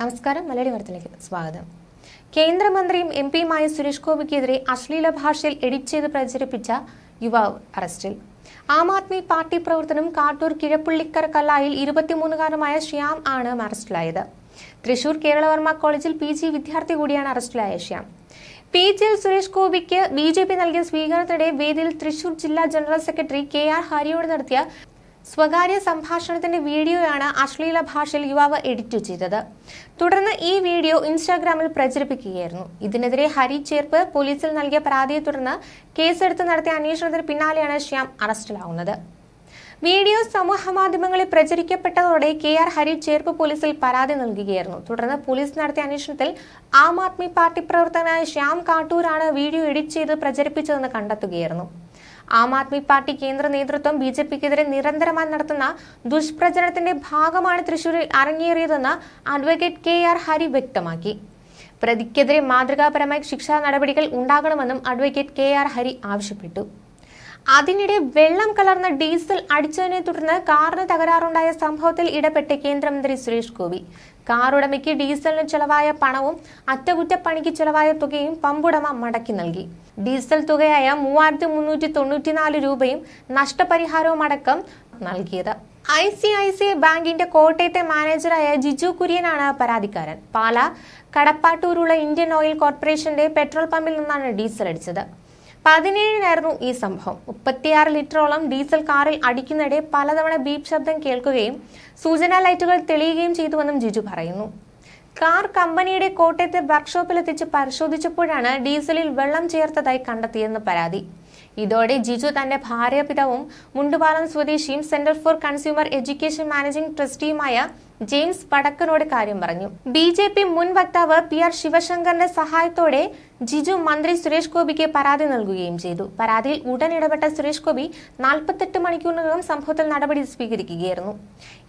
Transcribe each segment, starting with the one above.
നമസ്കാരം മലയാളി വാർത്തയിലേക്ക് സ്വാഗതം. കേന്ദ്രമന്ത്രിയും എം പിയുമായ സുരേഷ് ഗോപിക്കെതിരെ അശ്ലീല ഭാഷയിൽ എഡിറ്റ് ചെയ്ത് പ്രചരിപ്പിച്ച യുവാവ് അറസ്റ്റിൽ. ആം ആദ്മി പാർട്ടി പ്രവർത്തനം കാട്ടൂർ കിഴപ്പുള്ളിക്കര കല്ലായിൽ ഇരുപത്തിമൂന്നുകാരനുമായ ശ്യാം ആണ് അറസ്റ്റിലായത്. തൃശൂർ കേരളവർമ്മ കോളേജിൽ പി ജി വിദ്യാർത്ഥി കൂടിയാണ് അറസ്റ്റിലായ ശ്യാം. പി ജിയിൽ സുരേഷ് ഗോപിക്ക് ബി ജെ പി നൽകിയ സ്വീകരണത്തിനിടെ വേദിയിൽ തൃശൂർ ജില്ലാ ജനറൽ സെക്രട്ടറി കെ ആർ ഹരിയോട് നടത്തിയ സ്വകാര്യ സംഭാഷണത്തിന്റെ വീഡിയോയാണ് അശ്ലീല ഭാഷയിൽ യുവാവ് എഡിറ്റ് ചെയ്തത്. തുടർന്ന് ഈ വീഡിയോ ഇൻസ്റ്റാഗ്രാമിൽ പ്രചരിപ്പിക്കുകയായിരുന്നു. ഇതിനെതിരെ ഹരി ചേർപ്പ് പോലീസിൽ നൽകിയ പരാതിയെ തുടർന്ന് കേസെടുത്ത് നടത്തിയ അന്വേഷണത്തിന് പിന്നാലെയാണ് ശ്യാം അറസ്റ്റിലാവുന്നത്. വീഡിയോ സമൂഹ മാധ്യമങ്ങളിൽ പ്രചരിക്കപ്പെട്ടതോടെ കെ ആർ ഹരി ചേർപ്പ് പോലീസിൽ പരാതി നൽകുകയായിരുന്നു. തുടർന്ന് പോലീസ് നടത്തിയ അന്വേഷണത്തിൽ ആം ആദ്മി പാർട്ടി പ്രവർത്തകനായ ശ്യാം കാട്ടൂരാണ് വീഡിയോ എഡിറ്റ് ചെയ്ത് പ്രചരിപ്പിച്ചതെന്ന് കണ്ടെത്തുകയായിരുന്നു. ആം ആദ്മി പാർട്ടി കേന്ദ്ര നേതൃത്വം ബി ജെ പിക്കെതിരെ നിരന്തരമായി നടത്തുന്ന ദുഷ്പ്രചരണത്തിന്റെ ഭാഗമാണ് തൃശൂരിൽ അരങ്ങേറിയതെന്ന് അഡ്വക്കേറ്റ് കെ ആർ ഹരി വ്യക്തമാക്കി. പ്രതിക്കെതിരെ മാതൃകാപരമായ ശിക്ഷാ നടപടികൾ ഉണ്ടാകണമെന്നും അഡ്വക്കേറ്റ് കെ ആർ ഹരി ആവശ്യപ്പെട്ടു. അതിനിടെ വെള്ളം കലർന്ന ഡീസൽ അടിച്ചതിനെ തുടർന്ന് കാറിന് തകരാറുണ്ടായ സംഭവത്തിൽ ഇടപെട്ട് കേന്ദ്രമന്ത്രി സുരേഷ് ഗോപി. കാർ ഉടമയ്ക്ക് ഡീസലിന് ചെലവായ പണവും അറ്റകുറ്റപ്പണിക്ക് ചെലവായ തുകയും പമ്പുടമ മടക്കി നൽകി. ഡീസൽ തുകയായ മൂവായിരത്തി മുന്നൂറ്റി തൊണ്ണൂറ്റിനാല് രൂപയും നഷ്ടപരിഹാരവും അടക്കം നൽകിയത്. ഐ സി ഐ സി ബാങ്കിന്റെ കോട്ടയത്തെ മാനേജറായ ജിജു കുര്യനാണ് പരാതിക്കാരൻ. പാല കടപ്പാട്ടൂരുള്ള ഇന്ത്യൻ ഓയിൽ കോർപ്പറേഷന്റെ പെട്രോൾ പമ്പിൽ നിന്നാണ് ഡീസൽ അടിച്ചത്. പതിനേഴിനായിരുന്നു ഈ സംഭവം. മുപ്പത്തിയാറ് ലിറ്ററോളം ഡീസൽ കാറിൽ അടിക്കുന്നിടെ പലതവണ ബീപ് ശബ്ദം കേൾക്കുകയും സൂചനാ ലൈറ്റുകൾ തെളിയുകയും ചെയ്തുവെന്നും ജിജു പറയുന്നു. കാർ കമ്പനിയുടെ കോട്ടയത്തെ വർക്ക്ഷോപ്പിലെത്തിച്ച് പരിശോധിച്ചപ്പോഴാണ് ഡീസലിൽ വെള്ളം ചേർത്തതായി കണ്ടെത്തിയെന്ന് പരാതി. ഇതോടെ ജിജു തന്റെ ഭാര്യ ഭാര്യാപിതാവും മുണ്ടുപാലം സ്വദേശിയും centre for consumer education managing ട്രസ്റ്റിയുമായ James പടക്കനോട് കാര്യം പറഞ്ഞു. ബി ജെ പി മുൻ വക്താവ് പി ആർ ശിവശങ്കറിന്റെ സഹായത്തോടെ ജിജു മന്ത്രി സുരേഷ് ഗോപിക്ക് പരാതി നൽകുകയും ചെയ്തു. പരാതിയിൽ ഉടൻ ഇടപെട്ട സുരേഷ് ഗോപി നാൽപ്പത്തെട്ട് മണിക്കൂറിനകം സംഭവത്തിൽ നടപടി സ്വീകരിക്കുകയായിരുന്നു.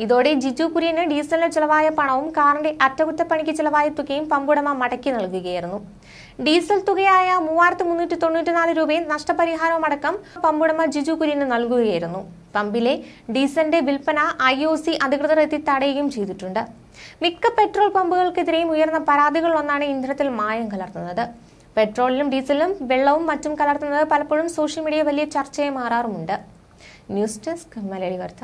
ഇതോടെ ജിജു കുര്യന് ഡീസലിന് ചെലവായ പണവും കാറിന്റെ അറ്റകുറ്റപ്പണിക്ക് ചെലവായ തുകയും പമ്പുടമ മടക്കി നൽകുകയായിരുന്നു. ഡീസൽ തുകയായ മൂവായിരത്തി മുന്നൂറ്റി തൊണ്ണൂറ്റിനാല് രൂപയും നഷ്ടപരിഹാരവും അടക്കം പമ്പുടമ ജിജു കുര്യന് നൽകുകയായിരുന്നു. പമ്പിലെ ഡീസലിന്റെ വിൽപ്പന ഐ ഒ സി അധികൃതർ എത്തി തടയുകയും ചെയ്തിട്ടുണ്ട്. മിക്ക പെട്രോൾ പമ്പുകൾക്കെതിരെയും ഉയർന്ന പരാതികളിലൊന്നാണ് ഇന്ധനത്തിൽ മായം കലർത്തുന്നത്. പെട്രോളിലും ഡീസലിലും വെള്ളവും മറ്റും കലർത്തുന്നത് പലപ്പോഴും സോഷ്യൽ മീഡിയ വലിയ ചർച്ചയായി മാറാറുമുണ്ട്. ന്യൂസ് ഡെസ്ക് മലയാളി വാർത്ത.